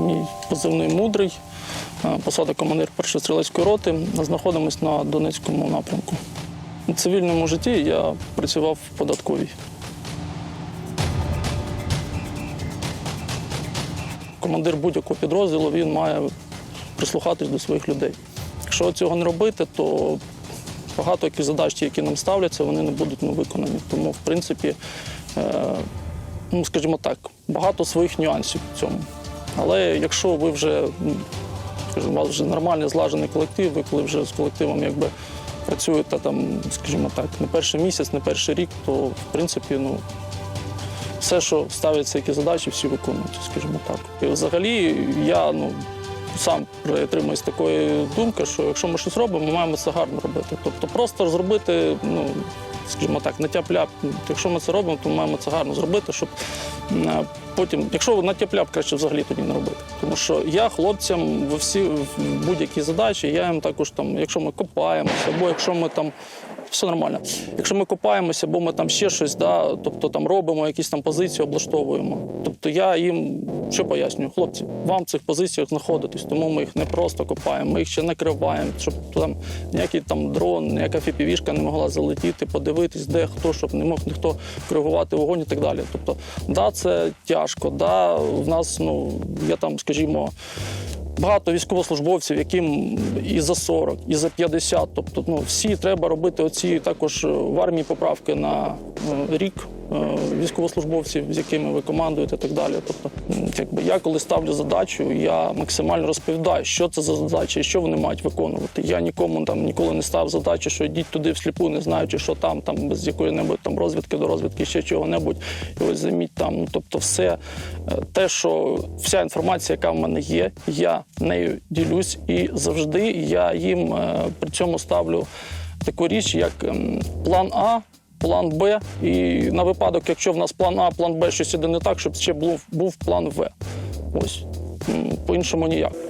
мій позивний мудрий, е, посада командир першої стрілецької роти. Знаходимось на Донецькому напрямку. У цивільному житті я працював в податковій. Командир будь-якого підрозділу він має прислухатись до своїх людей. Якщо цього не робити, то багато які задачі, які нам ставляться, вони не будуть ну, виконані. Тому, в принципі, е, ну, скажімо так, багато своїх нюансів в цьому. Але якщо ви вже, скажімо, у вас вже нормальний злажений колектив, ви коли вже з колективом якби працюєте там, скажімо так, не перший місяць, не перший рік, то в принципі, ну, все, що ставляться, які задачі, всі виконуються, скажімо так. І взагалі я ну, сам притримуюсь такої думки, що якщо ми щось робимо, ми маємо це гарно робити. Тобто просто зробити, ну, скажімо так, тяп-ляп. Якщо ми це робимо, то ми маємо це гарно зробити, щоб е, потім, якщо на краще взагалі тоді не робити. Тому що я хлопцям в всі будь-які задачі, я їм також там, якщо ми копаємося, або якщо ми там все нормально. Якщо ми копаємося, або ми там ще щось, да, тобто там робимо якісь там позиції, облаштовуємо. Тобто я їм що пояснюю, хлопці, вам в цих позиціях знаходитись, тому ми їх не просто копаємо, ми їх ще накриваємо, щоб там ніякий там дрон, ніяка фіпівішка не могла залетіти, подивитись, де хто, щоб не мог ніхто коригувати вогонь і так далі. Тобто, да, це тяжко, да, в нас, ну, я там, скажімо. Багато військовослужбовців, яким і за 40, і за 50. Тобто, ну всі треба робити оці також е, в армії поправки на е, рік військовослужбовців, з якими ви командуєте, і так далі. Тобто, якби я коли ставлю задачу, я максимально розповідаю, що це за задача і що вони мають виконувати. Я нікому там ніколи не став задачу, що йдіть туди всліпу, не знаючи, що там, там без якої-небудь там розвідки до розвідки, ще чого-небудь, і ось займіть там. Ну, тобто, все е, те, що вся інформація, яка в мене є, я нею ділюсь, і завжди я їм е, при цьому ставлю таку річ, як ем, план А. План Б, і на випадок, якщо в нас план А, план Б щось іде не так, щоб ще був, був план В. Ось по-іншому ніяк.